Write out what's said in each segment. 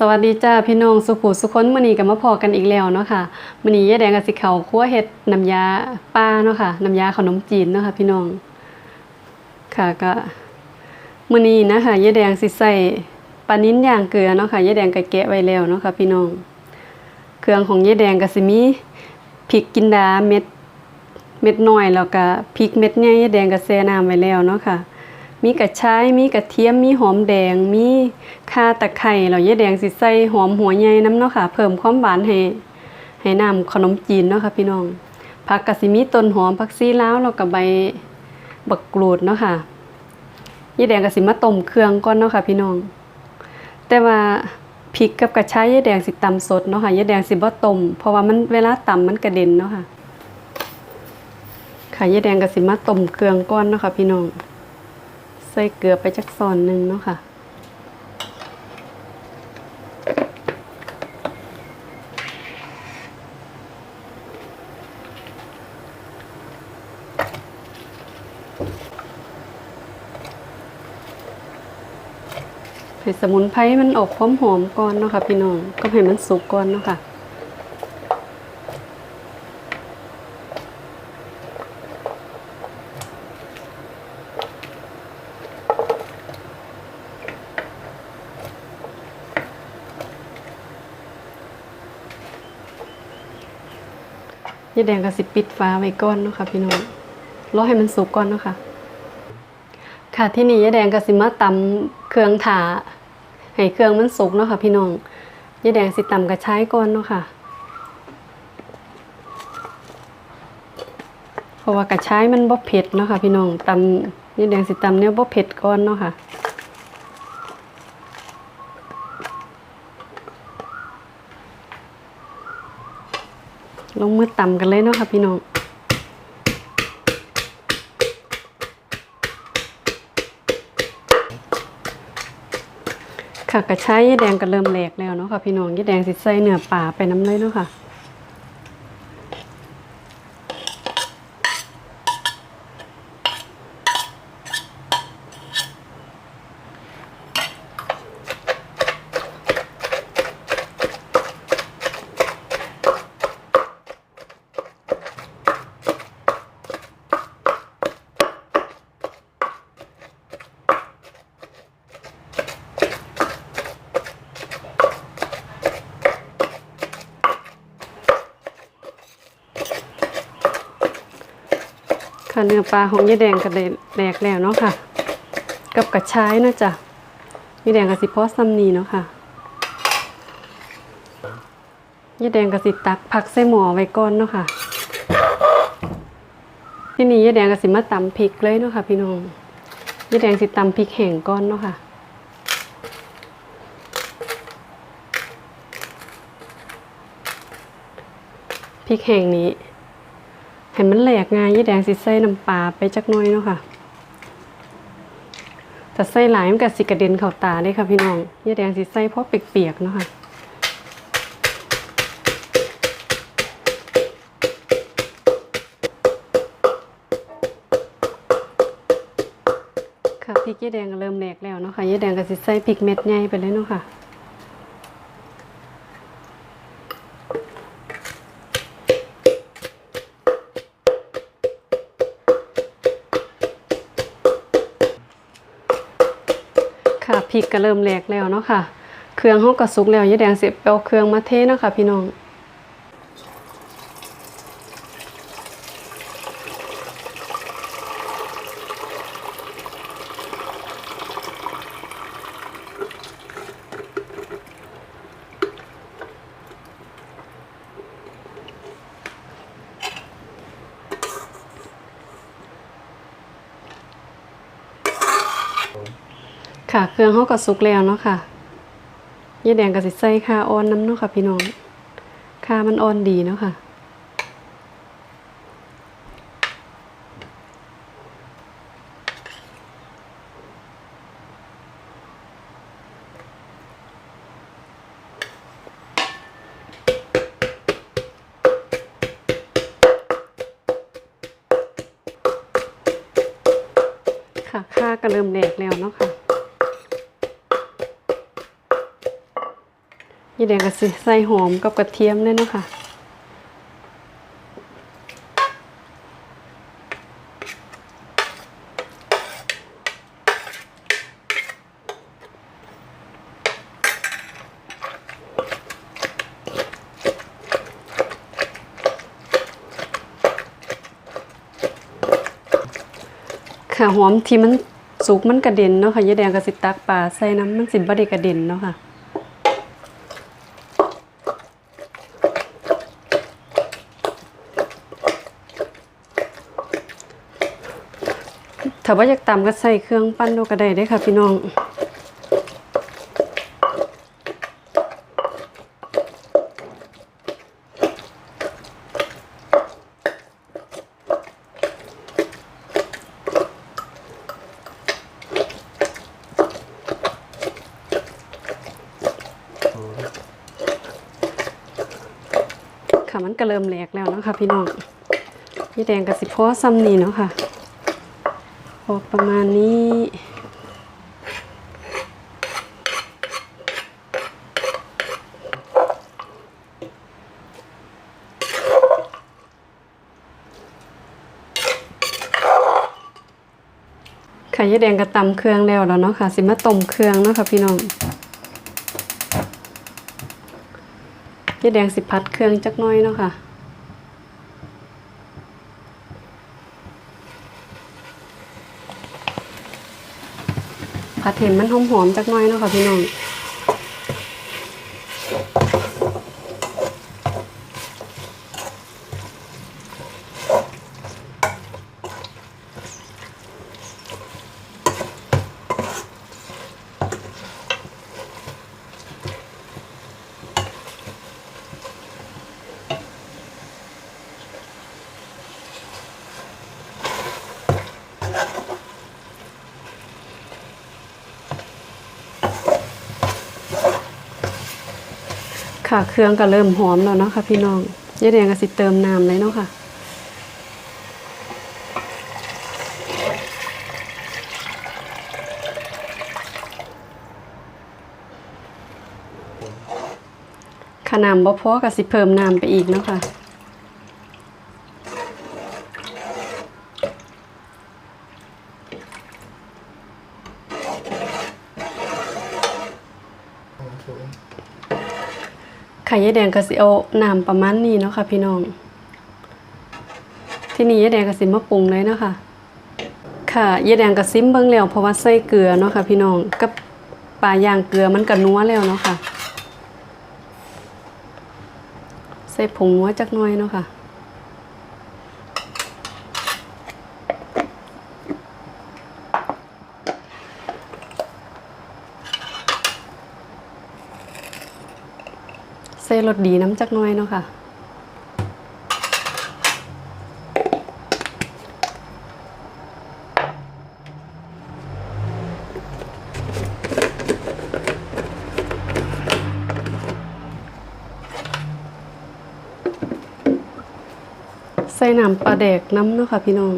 สวัสดีจ้าพี่น้องสุขุสุคนมื้อนี้ก็มาพอกันอีกแล้วเนาะค่ะมือนียาแดงกับสิเขาคั่วเฮ็ดน้ำยาป้าเนาะค่ะน้ำยาขนมจีนเนาะค่ะพี่น้องค่ะก็มือนีนะคะยาแดงสิใส่ปลานิ้นย่างเกลือเนาะค่ะยาแดงก็แกะไว้แล้วเนาะค่ะพี่น้อง เครื่องของยาแดงก็สิมีพริกกินดาเม็ดเม็ดน้อยแล้วก็พริกเม็ดใหญ่ยาแดงก็แช่น้ำไว้แล้วเนาะค่ะ มีกระชาย มีกระเทียม มีหอมแดง มีข่าตะไคร้แล้วยายแดงสิใส่หอมหัวใหญ่น้ำเนาะค่ะ เพิ่มความหวานให้ให้น้ำขนมจีนเนาะค่ะพี่น้อง ผักกะสิมีต้นหอมผักซีลาวแล้วก็ใบบักกรูดเนาะค่ะยายแดงก็สิมาต้มเครื่องก่อนเนาะค่ะพี่น้อง แต่ว่าพริกกับกระชายยายแดงสิตำสดเนาะค่ะยายแดงสิบ่ต้มเพราะว่ามันเวลาตำมันกระเด็นเนาะค่ะค่ะยายแดงก็สิมาต้มเครื่องก่อนเนาะค่ะพี่น้อง ส่เกลือไปจักซอนหนึ่งเนาะค่ะ ให้สมุนไพรมันออกความหอมก่อนเนาะค่ะพี่น้อง ก็ให้มันสุกก่อนเนาะค่ะ ยายแดงก็สิปิดฟ้าไว้ก่อนเนาะค่ะพี่น้องรอให้มันสุกก่อนเนาะค่ะ ค่ะที่นี่ยายแดงก็สิมาตำเครื่องถาให้เครื่องมันสุกเนาะค่ะพี่น้องยายแดงสิตำกระชายก่อนเนาะค่ะ เพราะว่ากระชายมันบ่เผ็ดเนาะค่ะพี่น้องตำยายแดงสิตำเนี่ยบ่เผ็ดก่อนเนาะค่ะ ลงมือตำกันเลยเนาะค่ะพี่น้องค่ะกระชายยีแดงก็เริ่มแหลกแล้วเนาะค่ะพี่น้องยี่แดงสิใส่เนื้อปลาไปน้ำเลยเนาะค่ะ ค่ะเนื้อปลาของยายแดงก็ได้แหลกแล้วเนาะค่ะ กับกระชายนะจ้ะยายแดงกับสิพอซัมนีเนาะค่ะยายแดงกับสิตักผักใส่หม้อไว้ก่อนเนาะค่ะ ที่นี่ยายแดงกับสิมาตำพริกเลยเนาะค่ะ พี่น้องยายแดงสิตำพริกแห้งก่อนเนาะค่ะพริกแห้งนี้ ให้มันแหลกง่ายยี่แดงสิใส่น้ำปลาไปจักน้อยเนาะค่ะแต่ใส่หลายมันก็สิกระเด็นเข้าตาเลยค่ะพี่น้องยี่แดงสิใส่เพราะเปียกๆเนาะค่ะค่ะพริกยี่แดงเริ่มแหลกแล้วเนาะค่ะยี่แดงก็สิใส่พริกเม็ดใหญ่ไปเลยเนาะค่ะ ค่ะพริกก็เริ่มแหลกแล้วเนาะค่ะ เครื่องห้องกระสุกแล้วยายแดงสิเอาเครื่องมาเทเนาะค่ะพี่น้อง ค่ะ เครื่องเขาก็สุกแล้วเนาะค่ะยายแดงก็สิใส่ข่าอ่อนน้ำเนาะค่ะ พี่น้องข่ามันอ่อนดีเนาะค่ะ ค่ะข่าก็เริ่มแหลกแล้วเนาะค่ะ ยายแดงก็สิใส่หอมกับกระเทียมเลยเนาะค่ะค่ะหอมที่มันสุกมันกระเด็นเนาะค่ะยายแดงก็สิตักปลาใส่น้ำมันสิบ่ได้กระเด็นเนาะค่ะ ถ้าว่าอยากตำก็ใส่เครื่องปั้นโลกก็ได้เด้ค่ะพี่น้องค่ะมันก็เริ่มแหลกแล้วนะคะพี่น้องพี่แดงกับสิพ่อซ้ำนี่เนาะค่ะ พอประมาณนี้ค่ะยายแดงก็ตำเครื่องแล้วแล้วเนาะค่ะ สิมาต้มเครื่องเนาะค่ะพี่น้องยายแดงสิพัดเครื่องจักน้อยเนาะค่ะ ผัดเห็นมันหอมๆจักหน้อยเนาะค่ะพี่น้อง ค่ะ เครื่องก็เริ่มหอมแล้วเนาะค่ะ พี่น้องยายแดงก็สิเติมน้ำเลยเนาะค่ะขนามบ่พอก็สิเพิ่มน้ำไปอีกเนาะค่ะ ไข่ยายแดงกะสิเอาน้ำประมาณนี้เนาะค่ะพี่น้อง ที่นี่ยายแดงกะสิมาปรุงเลยเนาะค่ะ ค่ะยายแดงกะซิมเบิ้งแล้วเพราะว่าใส่เกลือเนาะค่ะพี่น้องกับปลาย่างเกลือมันกะนัวแล้วเนาะค่ะ ใส่ผงนัวจักหน่อยเนาะค่ะ ส่รสดีน้ำจักหน่อยเนาะค่ะ ใส่น้ำปลาแดกน้ำเนาะค่ะพี่น้อง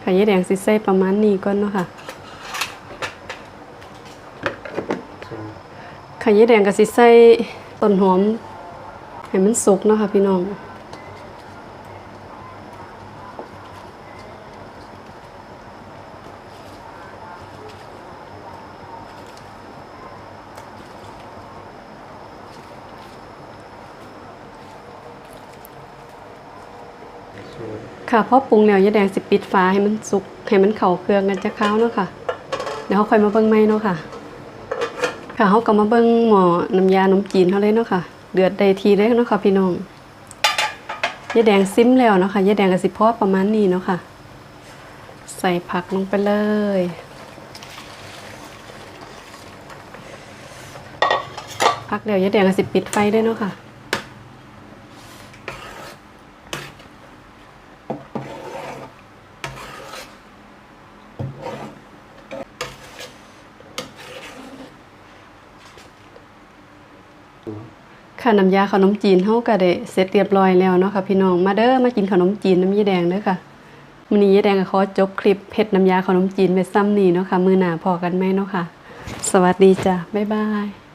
ไข่ยายแดงสิใส่ประมาณนี้ก่อนเนาะค่ะ ไข่ ยายแดงกับสิใส่ต้นหอมให้มันสุกเนาะค่ะพี่น้องค่ะพอปรุงแล้วยาแดงสิปิดฝาให้มันสุกให้มันเข้าเครื่องกันจะเข้าวเนาะค่ะ เดี๋ยวเขาค่อยมาเบิ่งใหมเนาะค่ะ ค่ะเขาก็มาเบิ้งหมอน้ำยานมจีนเขาเลยเนาะค่ะ เดือดได้ทีเลยเนาะค่ะพี่น้องยายแดงซิมแล้วเนาะค่ะยายแดงกับสิพอประมาณนี้เนาะค่ะ ใส่ผักลงไปเลยผักเดี๋ยวยายแดงกับสิปิดไฟได้วยเนาะค่ะ ค่ะน้ำยาขนมจีนเฮาก็ได้เสร็จเรียบร้อยแล้วเนาะค่ะพี่น้องมาเด้อมากินขนมจีนน้ำยีแดงเด้อค่ะมื้อนี้ยาแดงก็ขอจบคลิปเผ็ดน้ำยาขนมจีนไปซ้ำนี่เนาะค่ะมื้อหน้าพอกันไหมเนาะค่ะ สวัสดีจ้ะบ๊ายบาย